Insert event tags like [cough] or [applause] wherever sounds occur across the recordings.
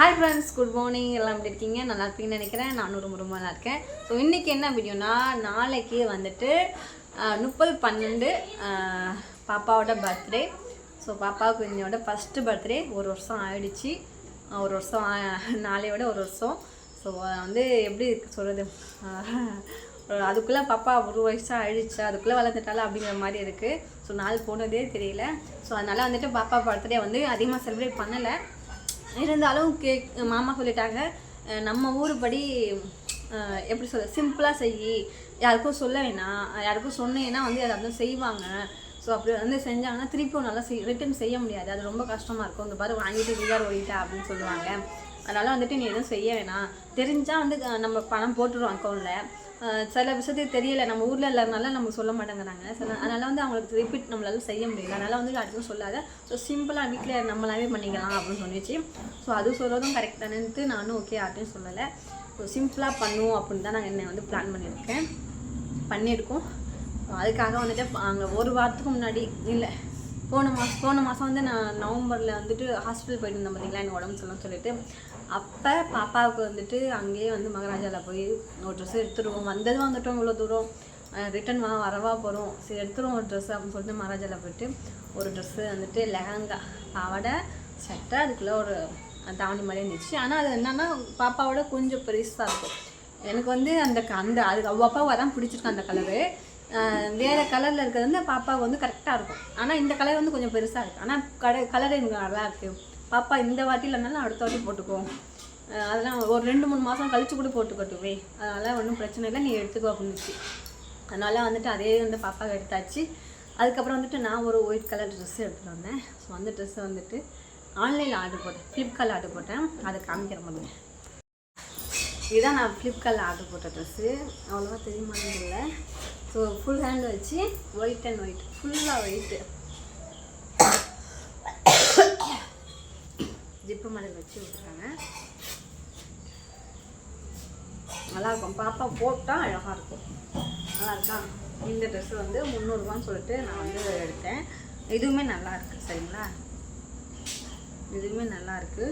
Hi friends good morning எல்லாம் எப்படி இருக்கீங்க? நல்லா இருப்பீங்கன்னு நினைக்கிறேன். நானும் ரொம்ப ரொம்ப நல்லா இருக்கேன். ஸோ இன்றைக்கி என்ன வீடியோனா நாளைக்கு வந்துட்டு முப்பது பன்னெண்டு பாப்பாவோட பர்த்டே ஸோ பாப்பாவுக்கு இன்னையோட ஃபஸ்ட்டு பர்த்டே ஒரு வருஷம் ஆயிடுச்சு. ஒரு வருஷம் நாளையோட ஒரு வருஷம். ஸோ வந்து எப்படி சொல்கிறது அதுக்குள்ளே பாப்பா ஒரு வயசாக ஆயிடுச்சு. அதுக்குள்ளே வளர்ந்துட்டாலும் அப்படிங்கிற மாதிரி இருக்குது ஸோ நாள் போனதே தெரியல. ஸோ அதனால் வந்துட்டு பாப்பா பர்த்டே வந்து அதிகமாக செலிப்ரேட் பண்ணலை. இருந்தாலும் கேக் மாமா சொல்லிட்டாங்க நம்ம ஊர் படி எப்படி சொல்ல சிம்பிளாக செய் யாருக்கும் சொல்ல வேணாம் யாருக்கும் சொன்னேன்னா வந்து அதை வந்து செய்வாங்க. ஸோ அப்படி வந்து செஞ்சாங்கன்னா திருப்பியும் நல்லா செய் ரிட்டர்ன் செய்ய முடியாது. அது ரொம்ப கஷ்டமாக இருக்கும். இந்த பாரு வாங்கிட்டு வீகார் ஓடிட்டா அப்படின்னு சொல்லுவாங்க. அதனால் வந்துட்டு நீ எதுவும் செய்ய வேணாம். தெரிஞ்சால் வந்து நம்ம பணம் போட்டுருவோம் அக்கௌண்ட்டில் சில விஷயத்துக்கு தெரியலை. நம்ம ஊரில் இல்லாதனால நமக்கு சொல்ல மாட்டேங்கிறாங்க. சில அதனால் வந்து அவங்களுக்கு ரிப்பீட் நம்மளால செய்ய முடியல. அதனால் வந்து யாருக்கும் சொல்லாத. ஸோ சிம்பிளாக வீட்டில் நம்மளாவே பண்ணிக்கலாம் அப்படின்னு சொன்னிச்சு ஸோ அது சொல்கிறதும் கரெக்ட் தானேன்ட்டு நானும் ஓகே யார்ட்டையும் சொல்லலை. ஸோ சிம்பிளாக பண்ணுவோம் அப்படின்னு தான் நாங்கள் என்னை வந்து பிளான் பண்ணியிருக்கேன். பண்ணியிருக்கோம். அதுக்காக வந்துட்டு அங்கே ஒரு வாரத்துக்கு முன்னாடி இல்லை போன மாதம் போன மாதம் வந்து நான் நவம்பரில் வந்துட்டு ஹாஸ்பிட்டல் போயிட்டு இருந்தேன் பார்த்தீங்களா எனக்கு உடம்பு சொல்லணும்னு சொல்லிட்டு. அப்போ பாப்பாவுக்கு வந்துட்டு அங்கேயே வந்து மகாராஜாவில் போய் ஒரு ட்ரெஸ் எடுத்துருவோம். வந்ததும் வந்துட்டோம் இவ்வளோ தூரம். ரிட்டன் வா வரவா போகிறோம் சரி எடுத்துருவோம் ஒரு ட்ரெஸ் அப்படின்னு சொல்லிட்டு மகாராஜாவில் போயிட்டு ஒரு ட்ரெஸ்ஸு வந்துட்டு லெஹங்கா பாவாடை சட்டை அதுக்குள்ளே ஒரு தாவணி மாதிரி இருந்துச்சு. ஆனால் அது என்னென்னா பாப்பாவோட கொஞ்சம் பெருசாக இருக்கும். எனக்கு வந்து அந்த க- அந்த அது அவ அப்பாவை தான் பிடிச்சிருக்கு அந்த கலரு வேறு கலரில் இருக்கிறது வந்து பாப்பாவுக்கு வந்து கரெக்டாக இருக்கும். ஆனால் இந்த கலர் வந்து கொஞ்சம் பெருசாக இருக்குது ஆனால் கடை கலர் எனக்கு நல்லா இருக்குது பாப்பா இந்த வாட்டி இல்லைனாலும் அடுத்த வாட்டி போட்டுக்கோ அதெல்லாம் ஒரு ரெண்டு மூணு மாதம் கழிச்சு கூட போட்டுக்கட்டுவே அதனால் ஒன்றும் பிரச்சனை இல்லை. நீ எடுத்துக்கோ அப்படின்னுச்சு. அதனால் வந்துட்டு அதே வந்து பாப்பாவுக்கு எடுத்தாச்சு. அதுக்கப்புறம் வந்துட்டு நான் ஒரு ஒயிட் கலர் ட்ரெஸ் எடுத்துகிட்டு வந்தேன். ஸோ அந்த ட்ரெஸ்ஸை வந்துட்டு ஆன்லைனில் ஆர்டர் போட்டேன். ஃப்ளிப்கார்ட்டில் ஆர்டர் போட்டேன். அதை காமிக்கிற மாதிரி இதுதான் நான் ஃப்ளிப்கார்ட்டில் ஆர்டர் போட்ட ட்ரெஸ்ஸு அவ்வளோவா தெரியுமான்னு இல்லை ஸோ ஃபுல் ஹேண்ட் வச்சு ஒயிட் அண்ட் ஒயிட் ஃபுல்லாக ஒயிட்டு ஜிப்பு மடல் வச்சு விட்டுறாங்க நல்லா இருக்கும். பாப்பா போட்டால் அழகாக இருக்கும். நல்லா இருக்கா? இந்த ட்ரெஸ்ஸு வந்து முந்நூறுரூவான்னு சொல்லிட்டு நான் வந்து எடுத்தேன். இதுவுமே நல்லா இருக்கு சரிங்களா? இதுவுமே நல்லா இருக்கு.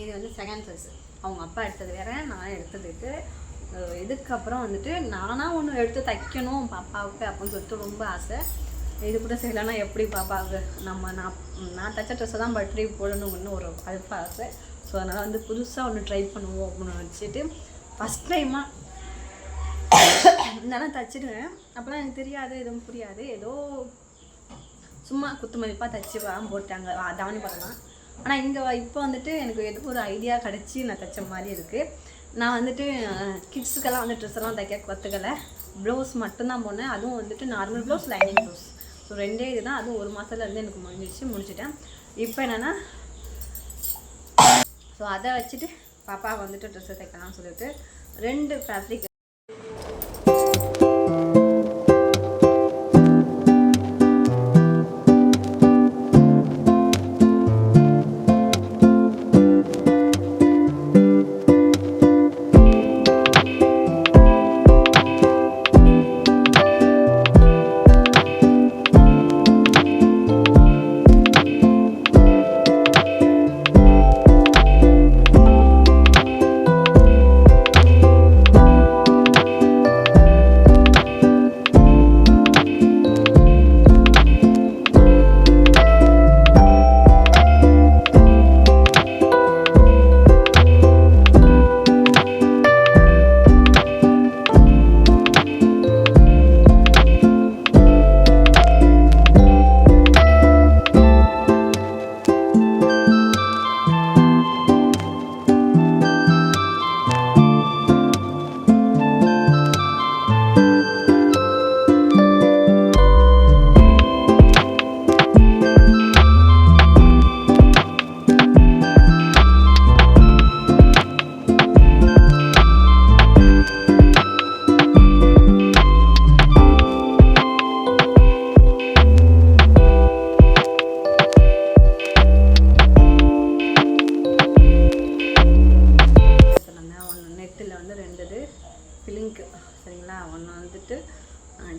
இது வந்து செகண்ட் ட்ரெஸ்ஸு அவங்க அப்பா எடுத்தது வேற நான் எடுத்ததுக்கு இதுக்கப்புறம் வந்துட்டு நானாக ஒன்று எடுத்து தைக்கணும் பாப்பாவுக்கு அப்படின்னு சொல்லிட்டு ரொம்ப ஆசை. இது கூட செய்யலைன்னா எப்படி பாப்பாவுக்கு நம்ம நான் நான் தைச்ச ட்ரெஸ்ஸை தான் பர்த்டே போடணும்னு ஒரு அல்ப ஆசை. ஸோ அதனால் வந்து புதுசாக ஒன்று ட்ரை பண்ணுவோம் அப்படின்னு வச்சுட்டு ஃபஸ்ட் டைமாக இருந்தாலும் தச்சிடுவேன். அப்போலாம் எனக்கு தெரியாது எதுவும் புரியாது. ஏதோ சும்மா குத்து மதிப்பாக தச்சு போட்டாங்க. வா- தாவணி பண்ணலாம் ஆனால் இங்கே இப்போ வந்துட்டு எனக்கு எதுவும் ஒரு ஐடியா கிடச்சி நான் தைச்ச மாதிரி இருக்குது நான் வந்துட்டு கிட்ஸுக்கெல்லாம் வந்து ட்ரெஸ் எல்லாம் தைக்க கற்றுக்கலை ப்ளவுஸ் மட்டும்தான் போனேன். அதுவும் வந்துட்டு normal blouse lining blouse so ரெண்டே இதுதான். அதுவும் ஒரு மாதத்துல இருந்து எனக்கு முடிஞ்சிச்சு முடிச்சிட்டேன். இப்போ என்னென்னா ஸோ அதை வச்சுட்டு பாப்பா வந்துட்டு ட்ரெஸ்ஸை தைக்கலாம்னு சொல்லிட்டு ரெண்டு ஃபேப்ரிக்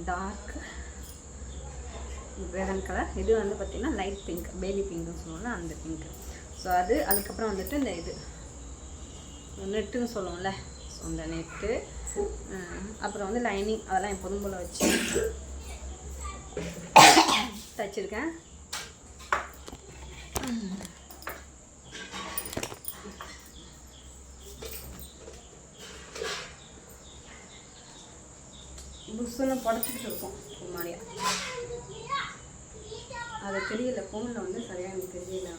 டார்க் ரெடன் கலர் இது வந்து பார்த்திங்கன்னா லைட் பிங்க் பேபி பிங்க்னு சொல்லுவோம்ல அந்த பிங்க் ஸோ அது அதுக்கப்புறம் வந்துட்டு இந்த இது. நெட்டுன்னு சொல்லுவோம்ல. ஸோ அந்த நெட்டு அப்புறம் வந்து லைனிங் அதெல்லாம் எப்போதும் போல் வச்சு [coughs] தச்சிருக்கேன் புடச்சிக்கிட்டு இருக்கும். ஒரு மாதிரியா. அது தெரியல ஃபோனில் வந்து சரியாக எனக்கு தெரியல.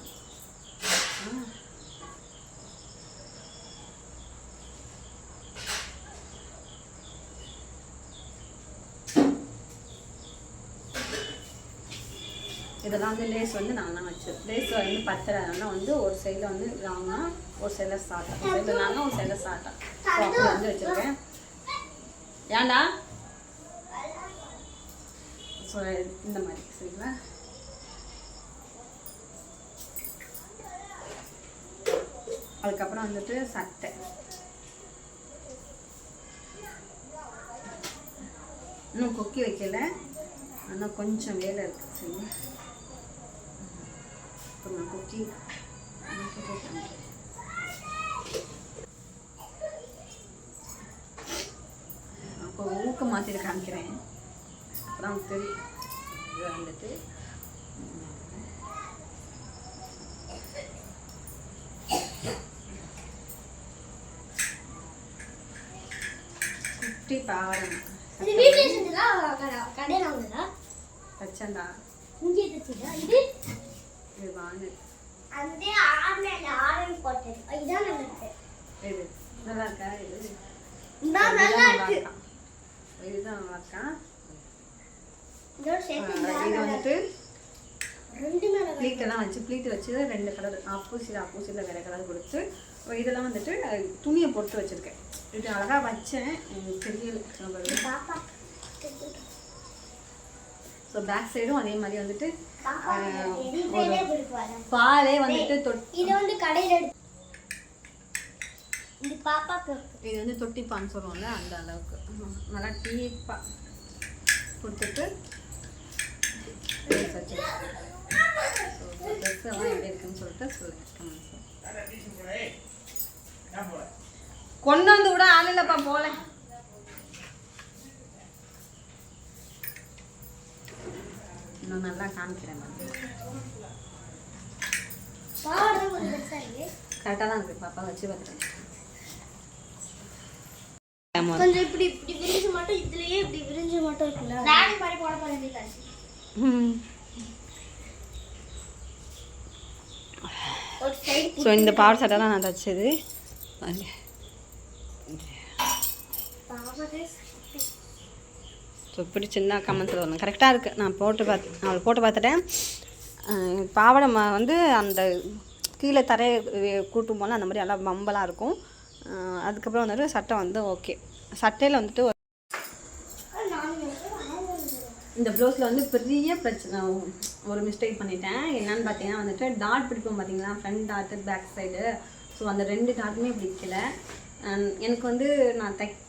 இதெல்லாம் வந்து லேஸ் வந்து நான் தான் வச்சேன் லேஸ் வந்து பத்துறதுனால வந்து ஒரு சைடில் வந்து லாங்காக ஒரு சைடில் ஷார்ட்டாக ஒரு சைடில் லாங்காக ஒரு சைடில் ஷார்ட்டாக வந்து வச்சுருக்கேன். ஏன்டா? ஸோ இந்த மாதிரி சரிங்களா? அதுக்கப்புறம் வந்துட்டு சட்டை. இன்னும் கொக்கி வைக்கல. ஆனால் கொஞ்சம் வேலை இருக்குது சரிங்களா? அப்புறம் நான் கொக்கி அப்போ ஊக்க மாற்றிட்டு காமிக்கிறேன். அப்புறம் இது வந்துட்டு குட்டி வாங்குனதா? தச்சண்டா இங்கே தச்சதா இது? இது வாங்க. அந்த ஆன்லைன்ல ஆர்டர் போட்டது. இதுதான் நல்லா இருக்கு. இது நல்லா இருக்கா? இது இதான் நல்லா இதுதான் நல்லா இருக்கு. இருக்கான். இதுதான் நல்லா இருக்கா? இதோட சேர்த்து இது வந்துட்டு இருக்கு. ரெண்டு மேல ப்ளீட் எல்லாம் வச்சு ப்ளீட் வச்சு ரெண்டு கலர் ஆப்போசிட் ஆப்போசிட்டில் வேறு கலர் கொடுத்து இதெல்லாம் வந்துட்டு துணியை போட்டு வச்சுருக்கேன். இது அழகாக வச்சேன். தெரியல. ஸோ பேக் சைடும் அதே மாதிரி வந்துட்டு பாலே வந்துட்டு தொட் இது வந்து கடையில எடுத்து இது பாப்பாக்கு. இது வந்து தொட்டிப்பான்னு சொல்லுவோம்ல அந்த அளவுக்கு. நல்லா டீப்பாக கொடுத்துட்டு வச்சு ட்ரெஸ் எல்லாம் எப்படி இருக்குன்னு சொல்லிட்டு சொல்லுங்க கொண்டு வந்து விட ஆள் இல்லைப்பா போல. இன்னும் நல்லா காமிக்கிறேன் கரெக்டாக தான் இருக்கு பாப்பா வச்சு பார்த்துட்டேன் கொஞ்சம் இப்படி இப்படி விரிஞ்சு மட்டும் இதுலயே இப்படி விரிஞ்சு மட்டும் இருக்குல்ல. மாதிரி போட போறேன் சைடு ஸோ இந்த பவர் சட்டை தான் நான் தச்சது. ஸோ பிடிச்சிருந்தா கமெண்ட்ஸில் வரணும் கரெக்டாக இருக்குது நான் போட்டு பார்த்து நான் அவளை போட்டு பார்த்துட்டேன். பாவாடை ம- வந்து அந்த கீழே தரையை கூட்டும் போல அந்த மாதிரி எல்லாம் மம்பலாக இருக்கும். அதுக்கப்புறம் வந்துட்டு சட்டை வந்து ஓகே சட்டையில் வந்துட்டு இந்த ப்ளவுஸில் வந்து பெரிய பிரச்சனை. ஒரு மிஸ்டேக் பண்ணிட்டேன். என்னன்னு பார்த்தீங்கன்னா வந்துட்டு டாட் பிடிப்போம் பார்த்தீங்களா front dot back side so அந்த ரெண்டு டாட்டுமே பிடிக்கல. எனக்கு வந்து நான் தைக்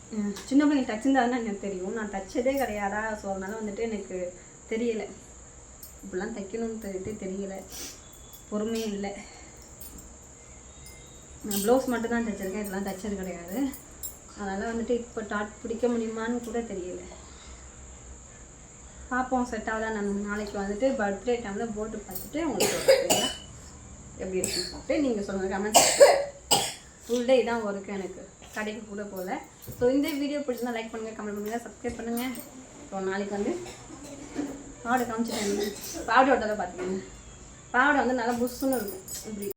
சின்ன பிள்ளைங்க தச்சிருந்தாருன்னு எனக்கு தெரியும். நான் தைச்சதே கிடையாதா? ஸோ அதனால வந்துட்டு எனக்கு தெரியல. இப்படிலாம் தைக்கணும்னு தெரியுது தெரியல. பொறுமையும் இல்லை. நான் ப்ளவுஸ் மட்டும் தான் தைச்சிருக்கேன். இதெல்லாம் தைச்சது கிடையாது. அதனால் வந்துட்டு இப்போ டாட் பிடிக்க முடியுமான்னு கூட தெரியலை. பார்ப்போம் செட் ஆகுதா நம்ம நாளைக்கு வந்துட்டு பர்த்டே டைமில் போட்டு பார்த்துட்டு உங்களுக்கு எப்படி இருக்குன்னு நீங்கள் சொல்லுங்கள் கமெண்ட் ஃபுல் டே தான் ஒர்க்கு எனக்கு. கடைக்கு கூட போகல. ஸோ இந்த வீடியோ பிடிச்சிருந்தா லைக் பண்ணுங்கள் கமெண்ட் பண்ணுங்கள் சப்ஸ்கிரைப் பண்ணுங்கள் ஸோ நாளைக்கு வந்து பாவடை காமிச்சிட்டேன். பாவடை ஒட்டதை பார்த்துக்கோங்க. பாவடை வந்து நல்லா புஷ்ஷுன்னு இருக்கும். இப்படி.